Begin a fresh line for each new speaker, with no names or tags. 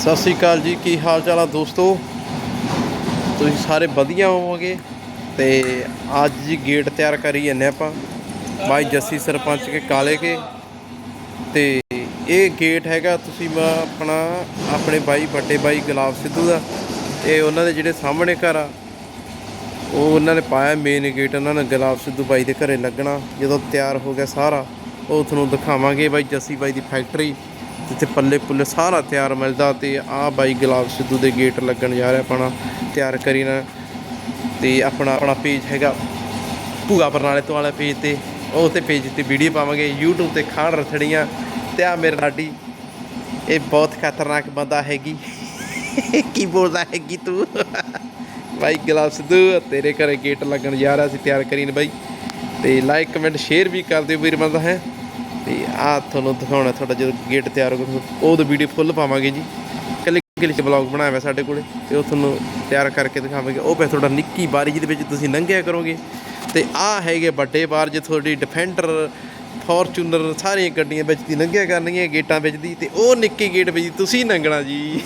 ਸਤਿ ਸ੍ਰੀ ਅਕਾਲ ਜੀ, ਕੀ ਹਾਲ ਚਾਲ ਆ ਦੋਸਤੋ? ਤੁਸੀਂ ਸਾਰੇ ਵਧੀਆ ਹੋਵੋਗੇ ਤੇ ਅੱਜ ਜੀ ਗੇਟ ਤਿਆਰ ਕਰੀ ਜੰਨੇ ਆਪਾਂ, ਬਾਈ ਜੱਸੀ ਸਰਪੰਚ ਕੇ ਕਾਲੇ ਕੇ। ਤੇ ਇਹ ਗੇਟ ਹੈਗਾ ਤੁਸੀਂ ਮ- ਆਪਣਾ, ਆਪਣੇ ਬਾਈ, ਵੱਡੇ ਬਾਈ ਗੁਲਾਬ ਸਿੱਧੂ ਦਾ। ਤੇ ਉਹਨਾਂ ਦੇ ਜਿਹੜੇ ਸਾਹਮਣੇ ਘਰ ਆ, ਉਹ ਉਹਨਾਂ ਨੇ ਪਾਇਆ ਮੇਨ ਗੇਟ ਉਹਨਾਂ ਨੇ ਗੁਲਾਬ ਸਿੱਧੂ ਬਾਈ ਦੇ ਘਰੇ ਲੱਗਣਾ। ਜਦੋਂ ਤਿਆਰ ਹੋ ਗਿਆ ਸਾਰਾ, ਉਹ ਤੁਹਾਨੂੰ ਦਿਖਾਵਾਂਗੇ ਬਾਈ ਜੱਸੀ ਬਾਈ ਦੀ ਫੈਕਟਰੀ ਜਿੱਥੇ ਪੱਲੇ ਪੁੱਲੇ ਸਾਰਾ ਤਿਆਰ ਮਿਲਦਾ ਤੇ ਆਹ ਬਾਈ ਗੁਲਾਬ ਸਿੱਧੂ ਦੇ ਗੇਟ ਲੱਗਣ ਜਾ ਰਿਹਾ ਆਪਣਾ, ਤਿਆਰ ਕਰੀ ਨਾ ਤੇ ਆਪਣਾ ਆਪਣਾ ਪੇਜ ਹੈਗਾ ਭੂਆ ਬਰਨਾਲੇ ਤੋਂ ਵਾਲੇ ਪੇਜ ਤੇ। ਉਹ ਤੇ ਪੇਜ ਤੇ ਵੀਡੀਓ ਪਾਵਾਂਗੇ, YouTube ਤੇ ਖਾਣ ਰਥੜੀਆਂ। ਤੇ ਆ ਮੇਰੇ ਲਾਡੀ, ਇਹ ਬਹੁਤ ਖਤਰਨਾਕ ਬੰਦਾ ਹੈਗੀ। ਕੀ ਬੋਲਦਾ ਹੈਗੀ ਤੂੰ? ਬਾਈ ਗੁਲਾਬ ਸਿੱਧੂ, ਤੇਰੇ ਘਰੇ ਗੇਟ ਲੱਗਣ ਜਾ ਰਿਹਾ ਸੀ, ਤਿਆਰ ਕਰੀਨ ਬਾਈ। ਤੇ ਲਾਈਕ ਕਮੈਂਟ ਸ਼ੇਅਰ ਵੀ ਕਰ ਦਿਓ ਵੀਰ ਬੰਦਾ, ਹੈ। ਤੇ ਆ ਤੁਹਾਨੂੰ ਦਿਖਾਉਣਾ ਤੁਹਾਡਾ ਜਦੋਂ ਗੇਟ ਤਿਆਰ ਹੋ ਗਿਆ ਉਹਦਾ ਵੀਡੀਓ ਫੁੱਲ ਪਾਵਾਂਗੇ ਜੀ। ਕੱਲੇ ਕੱਲੇ ਚ ਬਲੌਗ ਬਣਾਇਆ ਹੋਇਆ ਸਾਡੇ ਕੋਲੇ, ਤੇ ਉਹ ਤੁਹਾਨੂੰ ਤਿਆਰ ਕਰਕੇ ਦਿਖਾਵਾਂਗੇ। ਉਹ ਪੈ ਤੁਹਾਡਾ ਨਿੱਕੀ ਬਾਰੀ ਜਿਹਦੇ ਵਿੱਚ ਤੁਸੀਂ ਲੰਘਿਆ ਕਰੋਗੇ। ਤੇ ਆ ਹੈਗੇ ਵੱਡੇ ਬਾਰ ਜੇ ਤੁਹਾਡੀ ਡਿਫੈਂਡਰ ਫੋਰਚੂਨਰ ਸਾਰੀਆਂ ਗੱਡੀਆਂ ਵਿੱਚ ਦੀ ਲੰਘਿਆ ਕਰਨਗੀਆਂ ਗੇਟਾਂ ਵਿੱਚ ਦੀ, ਤੇ ਉਹ ਨਿੱਕੇ ਗੇਟ ਵਿੱਚ ਤੁਸੀਂ ਲੰਘਣਾ ਜੀ।